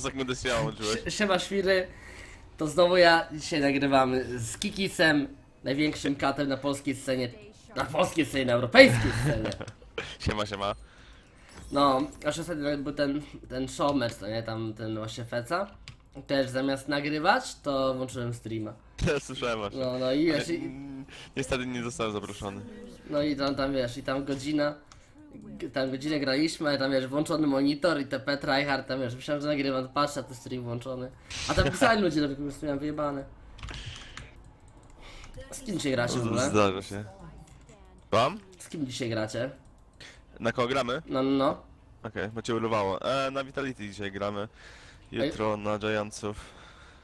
sekundę się łączyłeś. Sie- Siema świry, to znowu ja dzisiaj nagrywamy z Kikisem, największym katem na polskiej scenie, na polskiej scenie, na europejskiej scenie. Siema, siema. No, aż ostatnio był ten, ten showmatch, to nie, tam ten właśnie feca. Też zamiast nagrywać, to włączyłem streama. Ja słyszałem właśnie. No, no i wiesz, i, Niestety nie zostałem zaproszony. no i tam, tam wiesz, i tam godzina, tam godzinę graliśmy, ale tam wiesz, włączony monitor i TP tryhard, tam wiesz, myślałem, że nagrywam, patrzę, a tu stream włączony. A tam pisali ludzie, nawet po prostu miałem wyjebane. Z kim dzisiaj gracie w ogóle? Zdarza się. Wam? Z kim dzisiaj gracie? Na kogo gramy? No, no, no. Okej, bo cię urywało. E, na Vitality dzisiaj gramy. Jutro na Giantsów.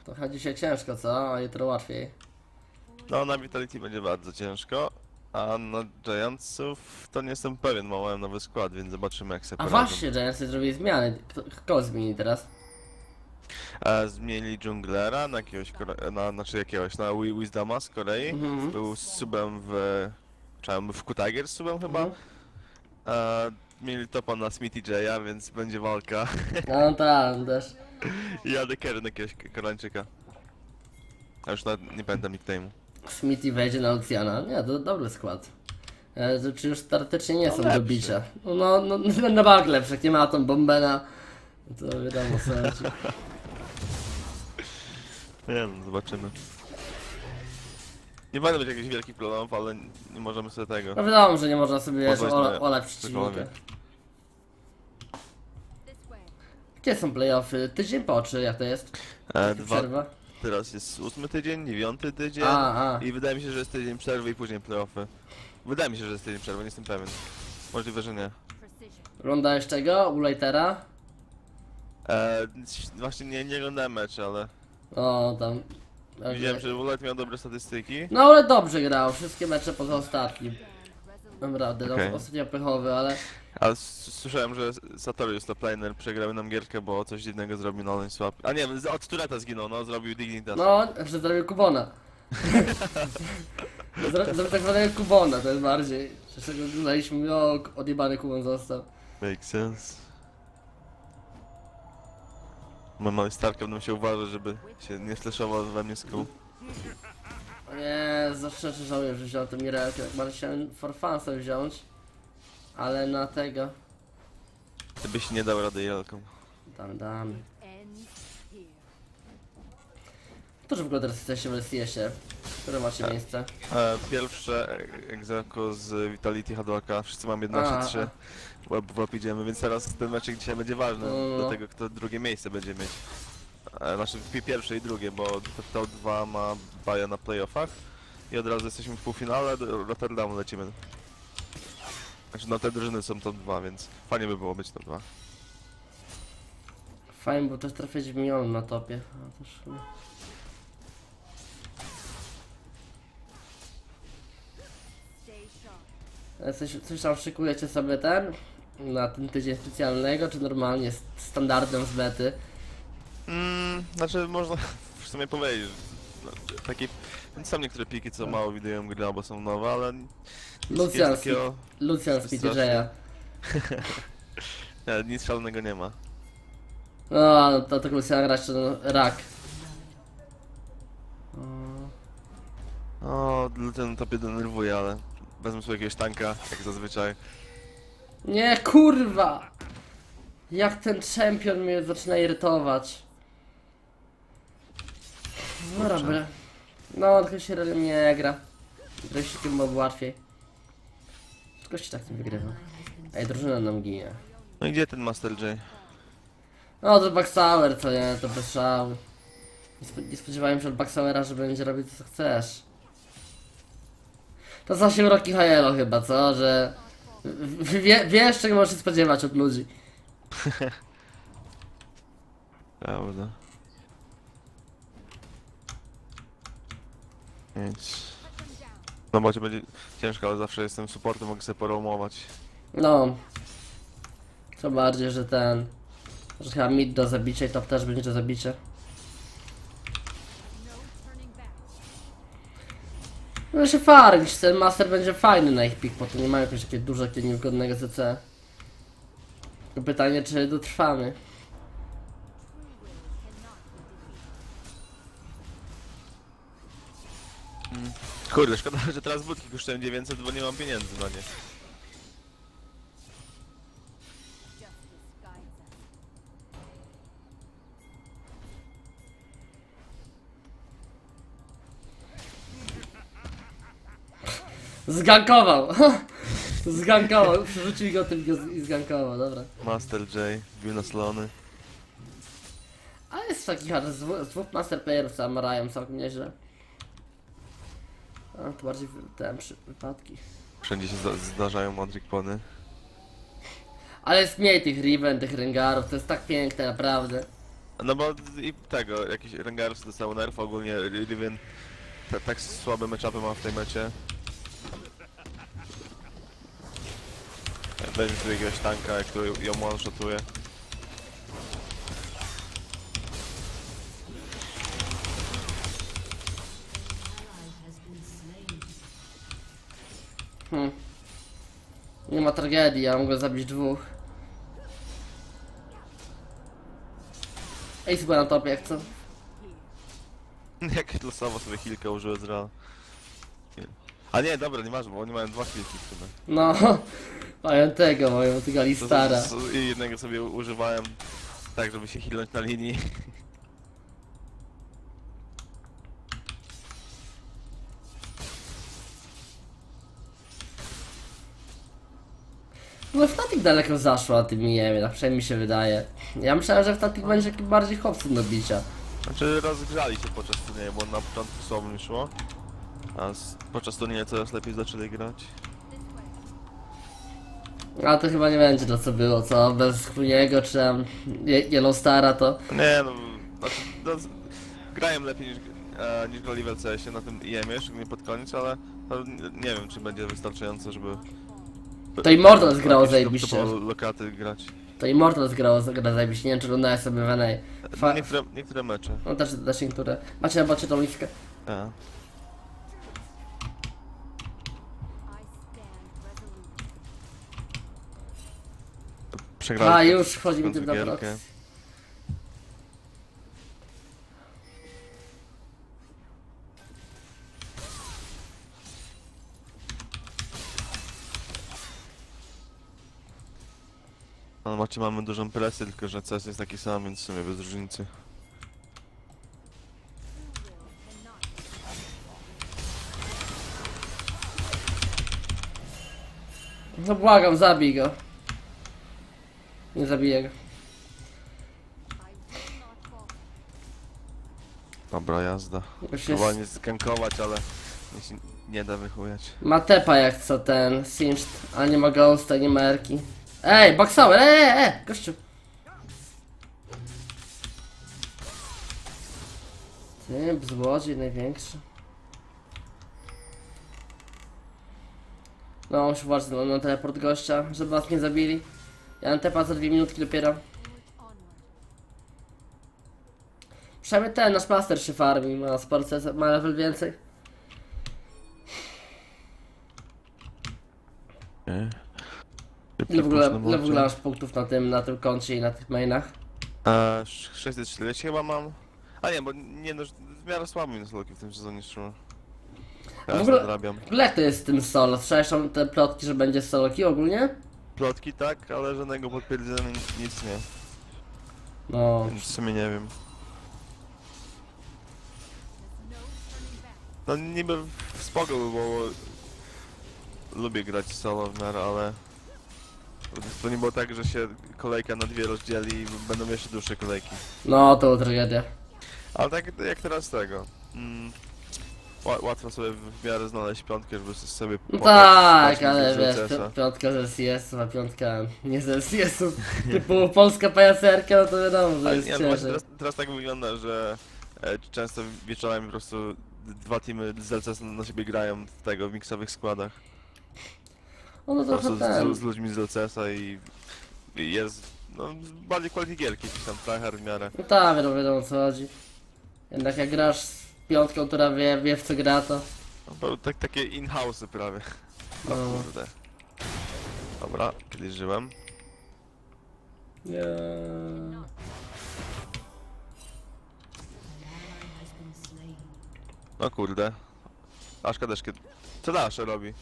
To chyba dzisiaj ciężko, co? A jutro łatwiej. No, na Vitality będzie bardzo ciężko. A na Giantsów to nie jestem pewien, bo mają nowy skład, więc zobaczymy jak sobie A poradzą. właśnie, Giantsy zrobili zmiany. Kto, kogo zmieni teraz? E, zmienili dżunglera na jakiegoś, Kore- na, znaczy jakiegoś, na Wi- Wisdoma z Korei. Mhm. Był subem w... Czemu, w Kutagier subem chyba? Mhm. E, mieli topa na Smithy J'a, więc będzie walka. No tam też. I jadę Keren jakiegoś Koreańczyka. A już nawet nie pamiętam nickname'u. Smithy wejdzie na Luciana. Nie, to dobry skład. E, to czy już teoretycznie nie są do lepszy. bicia. No, no, no na bank lepszy, jak nie ma tą bombena. To wiadomo co chodzi. Nie no, zobaczymy. Nie będę mieć jakichś wielkich problemów, ale nie możemy sobie tego. No wiadomo, że nie można sobie wiesz, Pozwolić ola, olać przeciwnika. Gdzie są playoffy? Tydzień po, czy jak to jest? E, dwa, Przerwa? Teraz jest ósmy tydzień, dziewiąty tydzień A, a. i wydaje mi się, że jest tydzień przerwy i później playoffy. Wydaje mi się, że jest tydzień przerwy, nie jestem pewien. Możliwe, że nie. Oglądałeś czego? U Lightera? E, właśnie nie, nie oglądałem meczy, ale O, tam. widziałem, że Ulet miał dobre statystyki. No ale dobrze grał, wszystkie mecze poza ostatnim. Naprawdę, Okej. no, ostatnio pechowy, ale Ale s- słyszałem, że Satorius to planer przegrał nam gierkę, bo coś dziwnego zrobił na Online Swap. A nie, z- od Tureta zginął, no, zrobił Dignitas. no, że zrobił Kubona. Zro- Zrobił tak zwanego Kubona, to jest bardziej. Przecież oglądaliśmy, o, odjebany Kubon został. Make sense. Mam mały Starka, będę musiał uważać, żeby się nie flashował we mnie z kół. O Nie, zawsze żałuję, że wziąłem tę Mirelkę, jak bardzo chciałem for fun sobie wziąć. Ale na tego, Ty byś nie dał rady jelką. tam damy. To, że w ogóle teraz jesteście w LCS-ie. Które macie miejsce? E, pierwsze egzeko z Vitality Hadouaka, wszyscy mamy 11-3. A, Łeb w łeb idziemy, więc teraz ten meczek dzisiaj będzie ważny No, no. do tego, kto drugie miejsce będzie mieć. E, znaczy pi- pierwsze i drugie, bo to 2 ma baja na playoffach i od razu jesteśmy w półfinale, do Rotterdamu lecimy. Znaczy no te drużyny są top 2, więc fajnie by było być top 2. Fajnie, bo też trafiać w milion na topie. A, też chyba. E, Coś, coś tam szykujecie sobie ten? Na ten tydzień specjalnego, czy normalnie z standardem z bety? Mm, znaczy można w sumie powiedzieć, że no, takie, są niektóre piki co mało widują gry, albo są nowe, ale Lucian takiego, Lucian z strasznie. Nie, nic szalonego nie ma. No, to tylko Lucian grać to no, rak. O, ten topie denerwuje, ale wezmę sobie jakiegoś tanka, jak zazwyczaj. Nie, kurwa! Jak ten champion mnie zaczyna irytować. No dobra. No, tylko się nie gra. Grosikiem byłoby łatwiej. Tylko się tak nie wygrywa. Ej, drużyna nam ginie. No i gdzie ten Master J? No to Backsauer, co nie, to bez szału. Nie, spo- nie spodziewałem się od Backsauera, że będzie robił to co chcesz. To za się Rocky Hayelo chyba, co? Że... Wie, wiesz czego możesz się spodziewać od ludzi. Prawda. Nic. No bo cię będzie ciężko, ale zawsze jestem supportem, mogę sobie poromować. No. Co bardziej, że ten... Że chyba mid do zabicia i top też będzie do zabicia. No się farmić, ten master będzie fajny na ich pik, bo to nie mają jakiegoś takiego dużo takiego niewygodnego CC. Pytanie, czy dotrwamy. Kurde, szkoda, że teraz budki kosztują 900, bo nie mam pieniędzy na nie. Zgankował! Zgankował, przerzucił go tym go- i zgankował, dobra. Master J, wbił na slony. A jest taki hard, z dwóch master playerów samurajem całkiem nieźle. A, to bardziej wy- te przy, wypadki. Wszędzie się zda zdarzają Madrykpony. Ale jest mniej tych Riven, tych Rengarów, to jest tak piękne, naprawdę. No bo i tego, jakiś Rengarus dostał nerf, ogólnie Riven ta, tak słabe matchupy ma w tej mecie. Będzie tu jakiegoś tanka, który ją one-shotuje. Hm. Nie ma tragedii, ja mogę zabić dwóch. Ace była na topie, jak co? Jak losowo sobie healkę użyły z Real. A nie, dobra, nie masz, bo oni mają dwa healki w sumie. No, mają tego, mają tego To- to- I jednego sobie używałem tak, żeby się healnąć na linii. No Fnatic daleko zaszła tym Miami, tak przynajmniej mi się wydaje. Ja myślałem, że Fnatic będzie taki bardziej chłopcem do bicia. Znaczy rozgrzali się podczas turnieju, bo na początku słabo mi szło. A z, podczas turnieju coraz lepiej zaczęli grać. Ale to chyba nie będzie to co było, co? Bez Kruniego czy tam Je- Yellowstara to... Nie no, znaczy, no z- grają lepiej niż, e, niż grali w LCS-ie na tym IEM-ie, szczególnie pod koniec, ale no, nie- nie wiem czy będzie wystarczająco, żeby... To Immortals grało jakieś zajebiście. lokaty grać. To Immortals grało, gra zajebiście, nie wiem czy oglądałeś sobie Venej. Fa- Niektóre, niektóre mecze. No też, też niektóre. Macie na bocie tą listkę. A. Przegrali. A już wchodzi mi tym na gierkę. Mamy dużą presję, tylko że CS jest taki sam, więc w sumie bez różnicy. No błagam, zabij go. Nie zabiję go. Dobra, jazda. Już jest... Próbowałem skankować, ale się nie da wychujać. Ma tepa jak co ten, Singed, ale nie ma Ghosta, nie ma Erki. Ej, Baxauer, ej, ej, ej, gościu. Ty, złodziej największy. No, muszę uważać na, na teleport gościa, żeby was nie zabili. Ja mam tepa za dwie minutki dopiero. Przynajmniej ten, nasz master się farmi, ma sporo CS, ma level więcej. Nie. Ile w ogóle, ile w ogóle masz punktów na tym, na tym koncie i na tych mainach? E, 640 chyba mam. A nie, bo nie no, w miarę słabo mi soloki w tym sezonie szło. w Teraz ogóle- nadrabiam. W ogóle jak to jest z tym solo? Słyszałeś tam te plotki, że będzie soloki ogólnie? Plotki tak, ale żadnego potwierdzenia nic- nic nie. No, Więc w sumie nie wiem. No niby w spoko by było. Lubię grać solo w miarę, ale... To nie było tak, że się kolejka na dwie rozdzieli i będą jeszcze dłuższe kolejki. no to była tragedia. Ale tak jak teraz tego. Mm, ła- łatwo sobie w miarę znaleźć piątkę, żeby sobie No pograć tak, właśnie ale wiesz, CS-a. pi- piątka z SCS-ów, a piątka nie z SCS-ów. Typu polska pajacerka, no to wiadomo, że Ale jest nie, no właśnie ciężej. teraz, teraz tak wygląda, że e, często wieczorami po prostu dwa teamy z LCS na siebie grają w tego w miksowych składach. No Po prostu trochę ten. z, z ludźmi z LCS-a i, i jest no, bardziej quality gierki, jakiś tam tryhard w miarę. No tak, wiadomo, wiadomo o co chodzi. Jednak jak grasz z piątką, która wie, wie w co gra, to... No, bo tak, takie in-house'y prawie. O No. kurde. Dobra, kiedyś żyłem. Nie. No kurde. Aż kadeszkę. Co Dasha robi?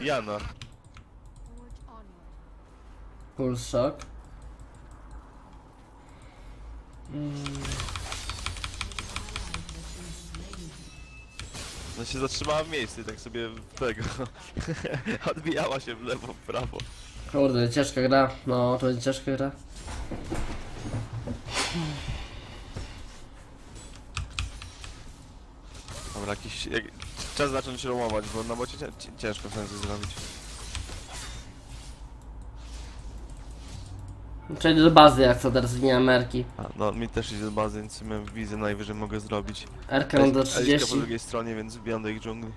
Jana. Puls shock. No się zatrzymała w miejscu i tak sobie tego. Odbijała się w lewo, w prawo. Kurde, ciężka gra. No, to będzie ciężka gra. Dobra, jakiś. Jak, czas zacząć romować, bo na bocie cię- cię- ciężko sensu zrobić. Przejdę do bazy, jak co teraz nie Ameryki. A, no mi też idzie do bazy, więc miałem wizję najwyżej mogę zrobić. Erkę mam do Aliska po 30. drugiej stronie, więc wbijam do ich dżungli.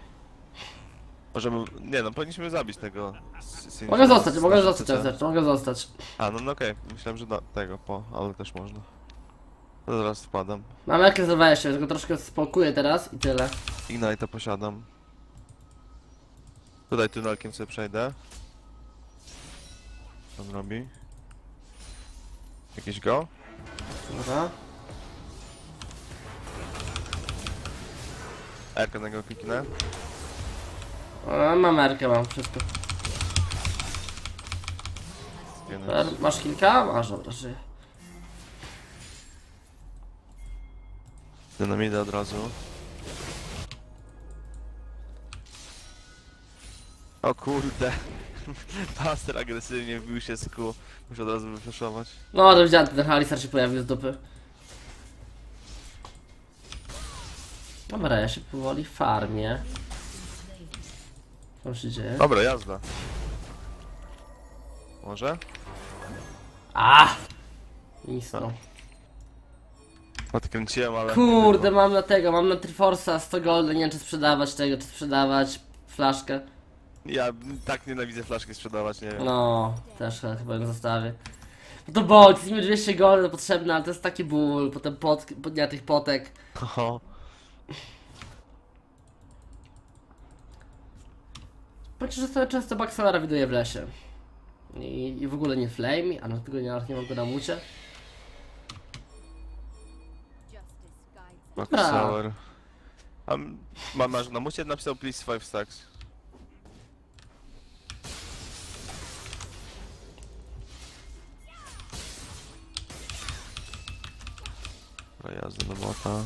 Możemy. Nie no, powinniśmy zabić tego. s- Mogę zostać, z mogę zostać, CC. mogę zostać. A, no, no okej, myślałem, że do tego po, ale też można. To zaraz wpadam. Mam za 20, tylko troszkę spokóję teraz i tyle. Ignite posiadam. Tutaj tunelkiem sobie przejdę. Co on robi? Jakiś go? Dobra. Erkę na go kliknę. A, mam Erkę, mam wszystko. Super. Masz kilka? Masz, dobra, żyję. Dynamidę od razu. O kurde. Pastor agresywnie wbił się z kół. Muszę od razu wyflaszować. No, to widziałem, ten Halisar się pojawił z dupy. Dobra, ja się powoli farmię. Co się dzieje? Dobra, jazda. Może? A! Istno. Odkręciłem, ale... Kurde, mam na tego, mam na Triforce'a 100 golda, nie wiem czy sprzedawać tego, czy sprzedawać flaszkę. Ja tak nienawidzę flaszki sprzedawać, nie wiem. No, też chyba ją zostawię. No to bądź, z nimi 200 golda potrzebne, ale to jest taki ból, potem pot, po dnia tych potek. Oho. Ci, że sobie często Baxora widuję w lesie. I, I w ogóle nie Flame, a na tego nie, nie mam go na mucie. Box Dobra. Sour. A m- ma, masz na mucie napisał please 5 stacks. Dobra, jazda do bota.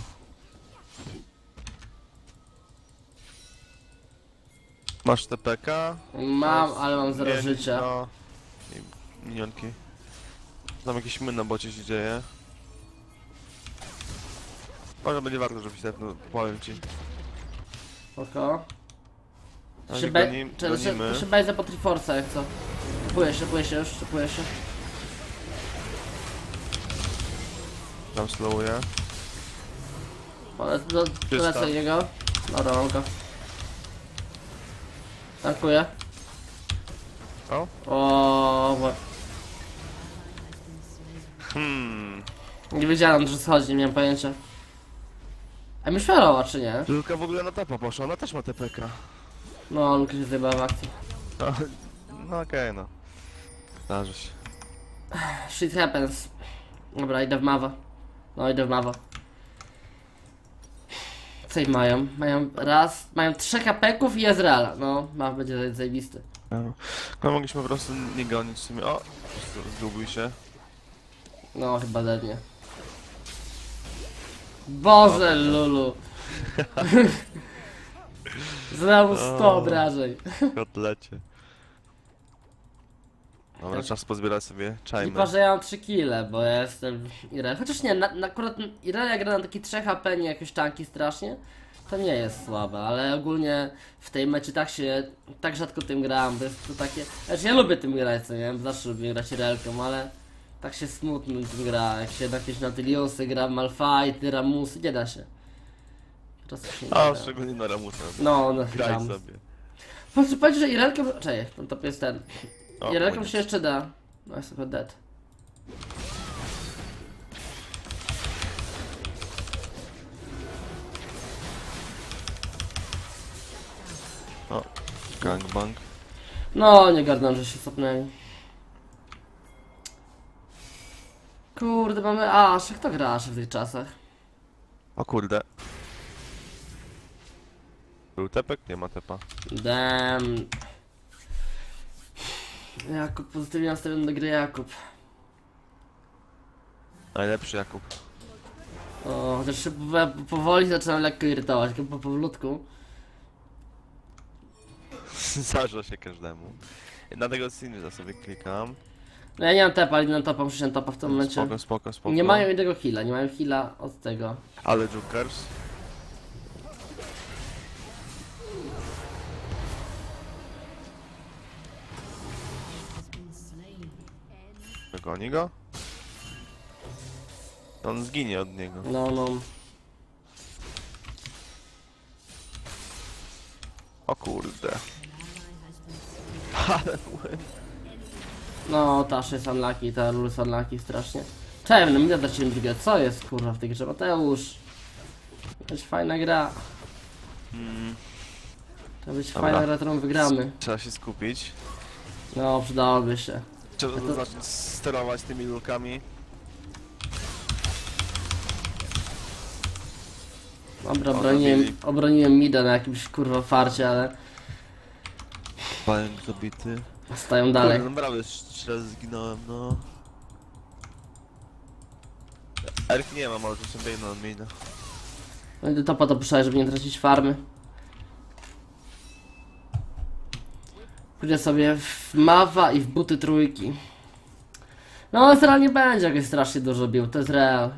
Masz TPK? Mam, ale mam zero życia. No. I minionki. Tam jakiś myn na bocie się dzieje. Może będzie warto, żebyś tepnął, powiem ci. Oko. Ale Się goni, czy- gonimy. po Triforce'a jak co. Szykuję się, szykuję się już, szykuję się. Tam slowuję. Ale do, lecę do niego. Dobra, mam go. Tankuję. O? O, bo... Hmm. Nie wiedziałem, że schodzi, nie miałem pojęcia. A mi szweroła, czy nie? Luka w ogóle na topa poszła, ona też ma TPK. No, Luka się zjebała w akcji. No, no okej, no. Zdarzy się. Shit happens. Dobra, idę w mawa. No, idę w mawa. Co im mają? Mają raz, mają trzech apeków i Ezreala. No, maw będzie zajebisty. No, no mogliśmy po prostu nie gonić w sumie. O! z- Zgubił się. No, chyba dednie. Boże, Lulu. Znowu 100 O. obrażeń. Kotlecie. Dobra, czas pozbierać sobie czajmy. Lipa, że ja mam 3 kile, bo ja jestem Irel. Chociaż nie, na, na, akurat Irel jak gra na taki 3 HP, nie jakieś tanki strasznie, to nie jest słabe, ale ogólnie w tej mecie tak się, tak rzadko tym gram, bo jest to takie, znaczy ja lubię tym grać, co nie, zawsze lubię grać Irelką, ale tak się smutno tym gra, jak się na jakieś Natyliusy gra, Malfighty, Ramusy, nie da się. Prostu się nie A, da. szczególnie na Ramusa. No, no, Graj gram. sobie. Muszę powiedzieć, że Irelką, czekaj, no to jest ten, O, się jeszcze da. No jest chyba dead. O, gangbang. No, nie garną, że się cofnęli. Kurde, mamy Ash, jak to gra Ash w tych czasach? O kurde. Był tepek? Nie ma tepa. Damn. Jakub, pozytywnie nastawiony do gry Jakub. Najlepszy Jakub. O, chociaż się po- powoli zaczynam lekko irytować, tylko po powolutku. Zdarza się każdemu. Na tego Sinja sobie klikam. No ja nie mam tepa, ale nie mam topa, muszę topa w tym momencie. Spoko, spoko, spoko. Nie mają jednego heala, nie mają heala od tego. Ale Jukers. Wygoni go? On zginie od niego. No, no. O kurde. Ale łeb. No, Tasz jest unlucky, ta Lul jest unlucky strasznie. Czemu, no mi da się drugie. Co jest kurwa w tej grze? Mateusz. To być fajna gra. Mm, To być Dobra. fajna gra, którą wygramy. trzeba się skupić. No, przydałoby się. Trzeba to- zacząć sterować tymi lulkami. Dobra, obroniłem, obroniłem mida na jakimś kurwa farcie, ale Pająk zabity. Stają dalej. Kurde, no prawie razy zginąłem, no. Erk nie mam, ale to sobie biegnę na mina. Będę topa dopuszczać, żeby nie tracić farmy. Pójdę sobie w mawa i w buty trójki. No, Ezreal nie będzie jakoś strasznie dużo bił, to jest real.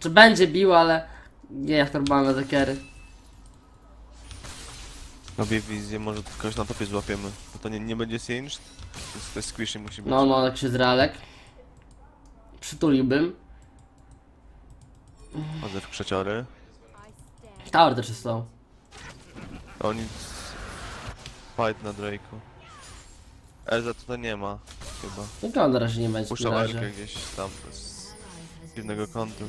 Czy będzie bił, ale nie jak normalne zakiery. Robię wizję, może kogoś na topie złapiemy. Bo to nie, nie będzie singed. Więc to jest squishy musi być. No, no, jak się Ezrealek. Przytuliłbym. Chodzę w krzeciory. Tower też jest są. Oni... Fight na Drake'u. Eza tutaj nie ma, chyba. On na razie nie będzie w tym Puszczał Erkę razie. gdzieś tam z dziwnego kątu.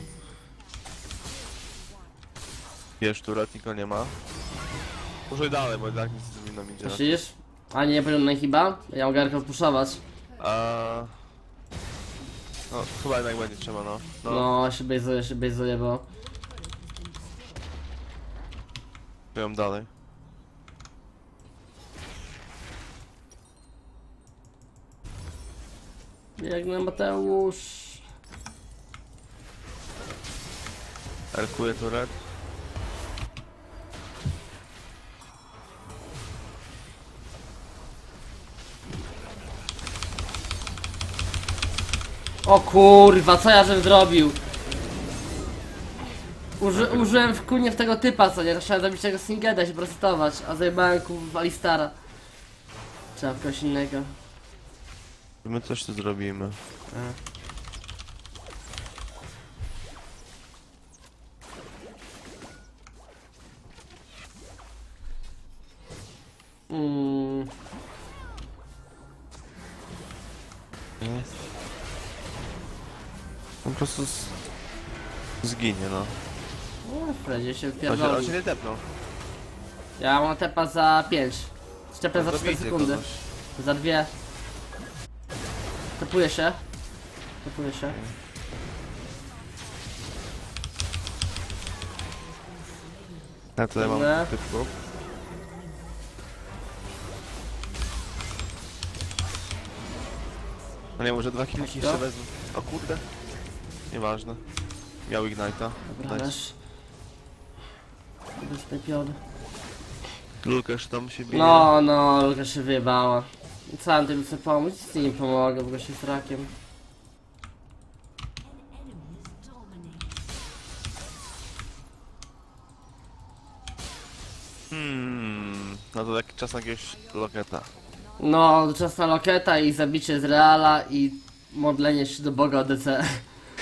Wiesz, tu niko nie ma. Puszczaj dalej, bo tak nic z nam idzie. Myślisz? A nie, powinien na chyba? Ja mogę Erkę odpuszczać. A... No, chyba jednak będzie trzeba, no. No, No, się bejzuje, się bejzuje, bo... no. dalej. Biegnę Mateusz. Erkuje turret. O kurwa, co ja żem zrobił? Uży, użyłem w kunie w tego typa, co nie? Chciałem zabić tego Singeda i się prostować, a zajebałem ku w Alistara. Trzeba w kogoś innego. My coś tu zrobimy. Mm, po prostu z... zginie, no. no, Fredzie się On się, on pierdoli. się nie tepnął. Ja mam tepa za 5. Szczepię za To 4 bijcie sekundy. kogoś. Za dwie. Tepuję się. Tepuję się. Ja tutaj Dobra. mam typków. No nie, może dwa kilki jeszcze wezmę. O kurde. Nieważne. Miał Ignite'a. Dobra, Nice. leż. Bez tej tam się bije. No, no, Luka się wyjebała. Co mam tym sobie pomóc? Nic nie pomogę, bo gość jest rakiem. Hmm. No to taki czas na jakiegoś loketa. No, czas na loketa i zabicie z Reala i modlenie się do Boga o DC.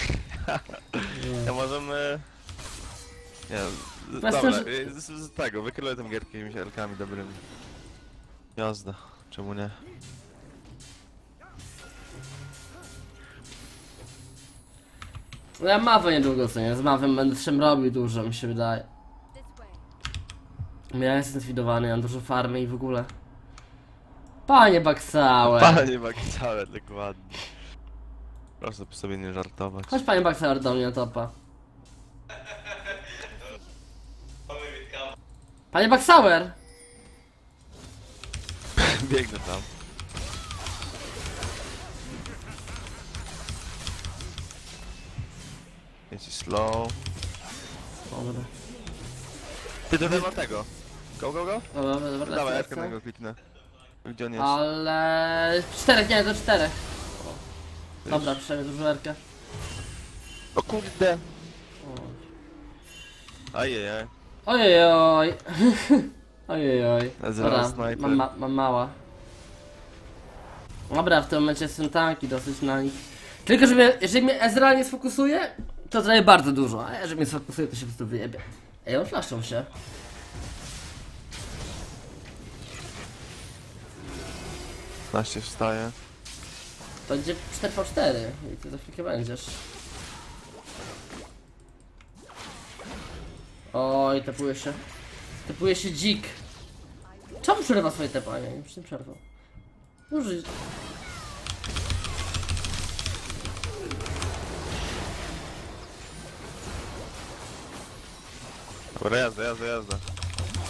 Ja możemy... Nie, z- dobra, sensu- y, z, z tego, wykryję tę gierkę jakimiś elkami dobrymi. Jazda, czemu nie? No ja mawę niedługo co nie, z mawem będę czym robił dużo, mi się wydaje. Ja jestem sfidowany, mam dużo farmy i w ogóle. Panie Baksałe! Panie Makicałe, dokładnie. Proszę sobie nie żartować. Chodź panie Baksałe do mnie na topa. Panie Baksauer! Biegnę tam. Jest i slow. Dobra. Ty ma tego. Go, go, go? Dobra, dobra, dobra. Dawaj, lecę, Erkę na go kliknę. Gdzie on jest? Ale... Czterech, nie, to czterech. Dobra, przynajmniej dużo Erkę. O kurde! Ajejaj. Ojejoj. Ojejoj. Zaraz Dobra, snajper. mam, ma, mam mała. Dobra, w tym momencie są tanki dosyć na nich. Tylko, że mnie, jeżeli mnie Ezreal nie sfokusuje, to zrobię bardzo dużo, a jeżeli mnie sfokusuje, to się po prostu wyjebie. Ej, on flaszczą się. Naście wstaje. To będzie 4v4 i ty za chwilkę będziesz. Oj, tepuje się. Tepuje się dzik. Czemu przerywa swoje tepanie? Już nie przerwał. Użyj. Dobra, jazda, jazda, jazda.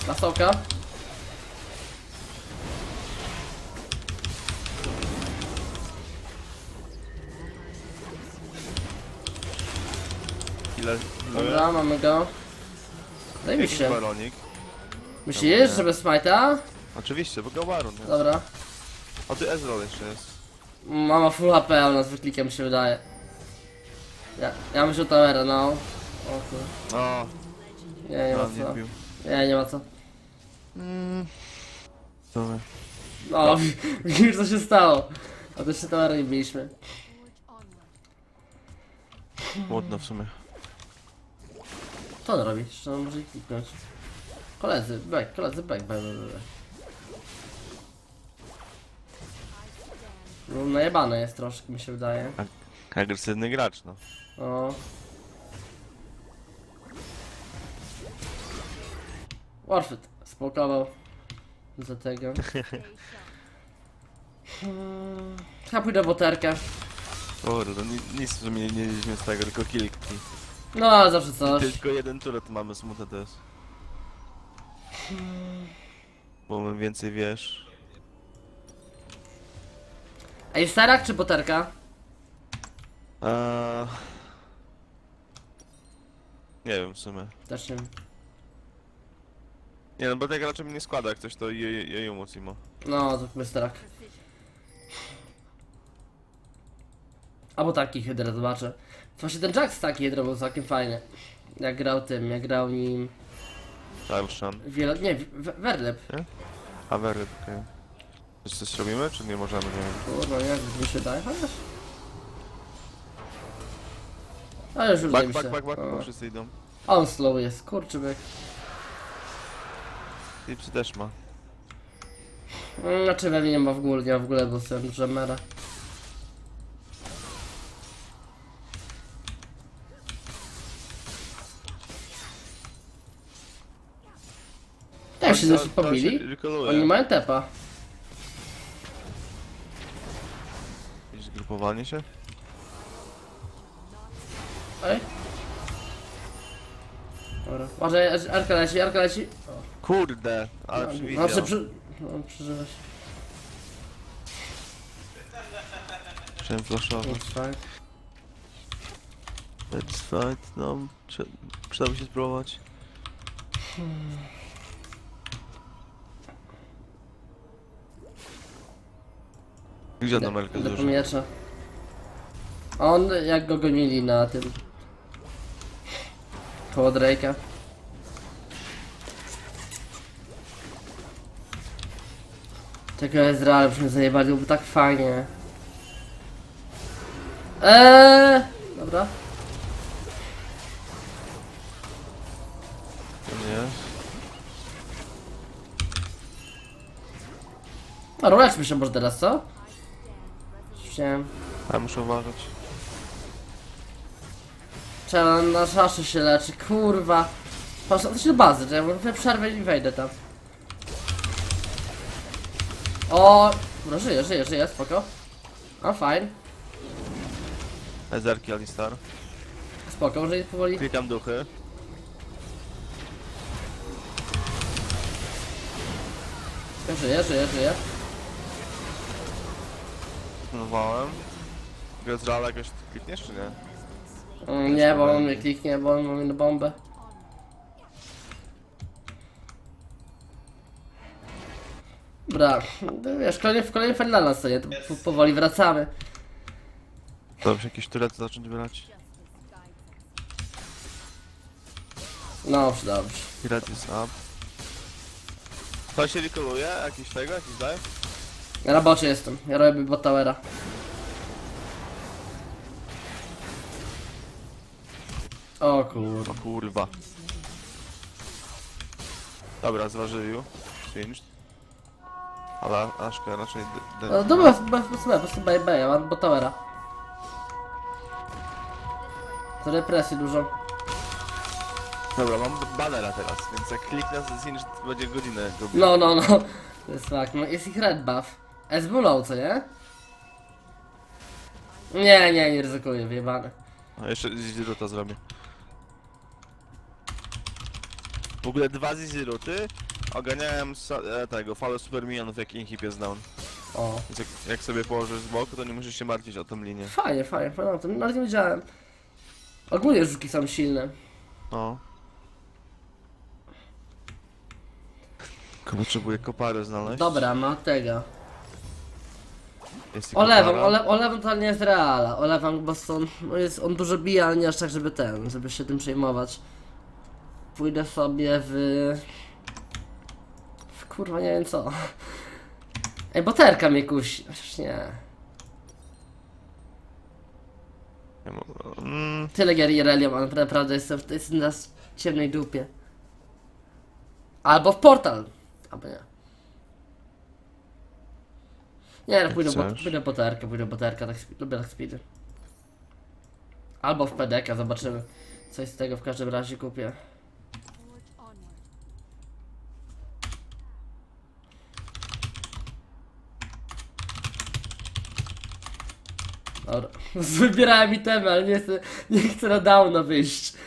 Masoka. Dobra, mamy go. Daj mi się. baronik. Myślisz, że bez smite'a? Oczywiście, bo go baron jest. Dobra. O, ty Ezreal jeszcze jest. Mama full HP, a u nas wyklikiem mi się wydaje. Ja, ja myślę towera, no. O kur... O, Nie, nie ma no, nie co. wbił. Nie, nie ma co. Dobra. O, widzisz co się stało. A to się towera nie biliśmy. Młodno w sumie. Co on robi? Jeszcze on może ich kliknąć. Koledzy, back, koledzy, back, back, back, back. No, najebane jest troszkę, mi się wydaje. Agresywny gracz, no. O. Warfit spokował za tego. Hmm, Chyba pójdę w boterkę. Kurde, ni- nic w sumie nie mieliśmy z tego, tylko kilki. No, zawsze coś. Tylko jeden turet mamy, smutne to jest. Bo my więcej wiesz. Ej, starak czy boterka? Eee... Nie wiem w sumie. Też nie wiem. Nie no, bo tego raczej mi nie składa, jak coś to jej Mocimo. No, to chyba starak. Albo taki hydra, zobaczę. Właśnie ten Jax taki hydra był całkiem fajny. Jak grał tym, jak grał nim... Alszan. Wielo... Nie, w- Werlep. A Wery, okej. Coś, coś robimy, czy nie możemy? Nie wiem. Kurwa, nie wiem, mi się daje, chociaż. Ale już udaje Back, mi się. back, back, back, O. bo wszyscy idą. On slow jest, kurczybyk. Tipsy też ma. Mm, Znaczy we mnie nie ma w ogóle, nie ma w ogóle, bo jestem dżemera. Jak się To- dość to pobili? się rekoluje. Oni mają tepa. Jakieś zgrupowanie się? Ej. Dobra, uważaj, Arka leci, Arka leci. Kurde, ale No, przewidział. Znaczy, przy... no, przeżywa się. Chciałem flashować. No, tak. Let's fight, no. Prze- Przydałoby się spróbować. Gdzie numerkę idę po zużył? miecza. On, jak go gonili na tym... Koło Drake'a. Tego Ezreal byśmy zajebali, byłby tak fajnie. Eee, dobra. To nie. A roleczmy się może teraz, co? Chciałem. A muszę uważać. Trzeba na szaszy się leczy, kurwa. Patrz, to się do bazy, że ja mówię przerwę i wejdę tam. O, no żyje, żyje, żyje, spoko. A fajnie, Ezerki Alistar. spoko, może powoli. Klikam duchy. Żyje, żyje, żyje. Zastosowałem. Gezreal jakoś klikniesz czy nie? Mm, Nie, bo on mnie kliknie, bo on mówi na bombę. Dobra, no wiesz, kolejny, w kolejnym finale sobie, to po, powoli wracamy. Dobrze, jakieś turety zacząć brać. Dobrze, dobrze. Pirat jest up. To się rekoluje? Jakiś tego? Jakiś dive? Ja na bocie jestem, ja robię bot towera. O kur... O kurwa. Dobra, zważylił. Singed. Ale Aszka raczej... D- d- No dobra, po prostu po prostu bye bye, ja mam bot towera. To represji dużo. Dobra, mam banera teraz, więc jak kliknę z Singed to będzie godzinę. go- No, no, no. To jest fakt, no jest ich red buff. S-Bulow, co nie? Nie, nie, nie ryzykuję, wyjebane. A jeszcze Ziziruta zrobię. W ogóle dwa Ziziruty oganiałem sa- e, tego, falę super minionów jak Inhib jest down. O. Więc jak, jak sobie położysz z boku, to nie musisz się martwić o tą linię. Fajnie, fajnie, fajnie, to nawet nie wiedziałem. Ogólnie żuki są silne. No. Tylko Potrzebuję kopary znaleźć. Dobra, ma tego. Jest Olewam, ole, olewam to nie jest reala. Olewam, bo on, on, jest, on dużo bije, ale nie aż tak, żeby ten, żeby się tym przejmować. Pójdę sobie w... w kurwa nie wiem co. Ej, boterka mnie kusi. Chociaż nie. Nie mam- Mm, Tyle gier Irelium, ale naprawdę jestem w jest na ciemnej dupie. Albo w portal. Albo nie. Nie, no pójdę, bo, chcesz? pójdę po terkę, pójdę po tak, sp- lubię tak speedy. Albo w PDK, zobaczymy. Coś z tego w każdym razie kupię. Dobra. Wybierałem itemy, ale nie chcę, nie chcę na downa wyjść.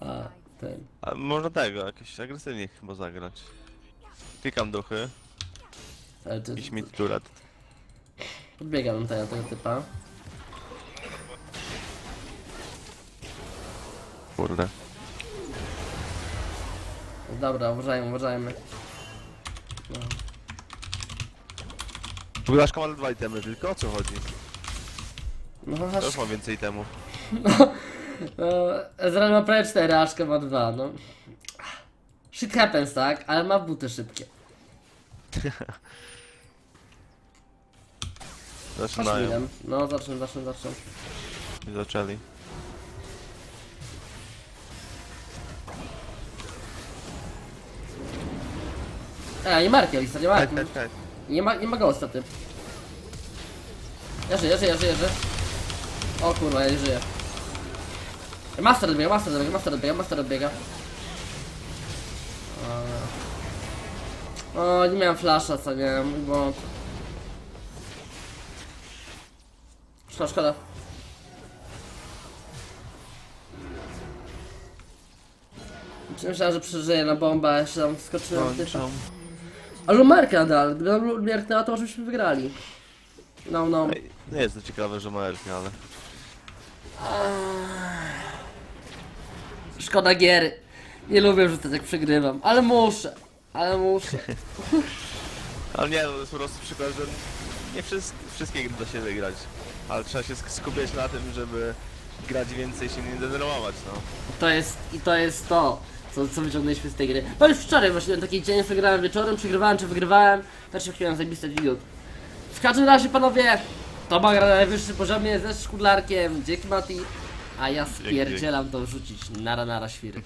A, ten. a można tego, jakieś agresywnie chyba zagrać. Klikam duchy, Ale to, jakiś mid turret. podbiegam tego, tego typa. Kurde. Dobra, uważajmy, uważajmy. No. W ogóle Aszka ma dwa itemy tylko, o co chodzi? No, aż, ma więcej temu. no, Ezreal ma prawie 4, Aszka ma 2, no. Shit happens, tak? Ale ma buty szybkie. Zaczynają. No, zacznę, zacznę, zacznę. I zaczęli. E, nie marki, Alisa, nie Hej, marki. hej, hej. Nie ma, nie ma ghosta, ty. Ja żyję, żyję, żyję, żyję. O kurwa, ja nie żyję. Master odbiega, master odbiega, master odbiega, master odbiega. O, o nie miałem flasha, co nie, mój błąd. Szkoda, szkoda. Myślałem, że przeżyję na bombę, a jeszcze tam skoczyłem w typa. Kończą. A Lumerka nadal, gdyby nam Lumerknęła, to może byśmy wygrali. No, no. Ej, Nie jest to ciekawe, że ma elfy, ale... Szkoda giery. Nie lubię rzucać jak przegrywam, ale muszę. Ale muszę. Ale nie, no to jest po prostu przykład, że nie wszystkie, wszystkie gry da się wygrać. Ale trzeba się sk- skupiać na tym, żeby grać więcej się nie denerwować, no. To jest, i to jest to, co, co wyciągnęliśmy z tej gry. No już wczoraj właśnie taki dzień, co grałem wieczorem, przegrywałem czy wygrywałem, też się chwilę zajebiste wideo. W każdym razie panowie, to ma gra na najwyższym poziomie ze szkudlarkiem, dzięki Mati, a ja spierdzielam to wrzucić, nara nara świry.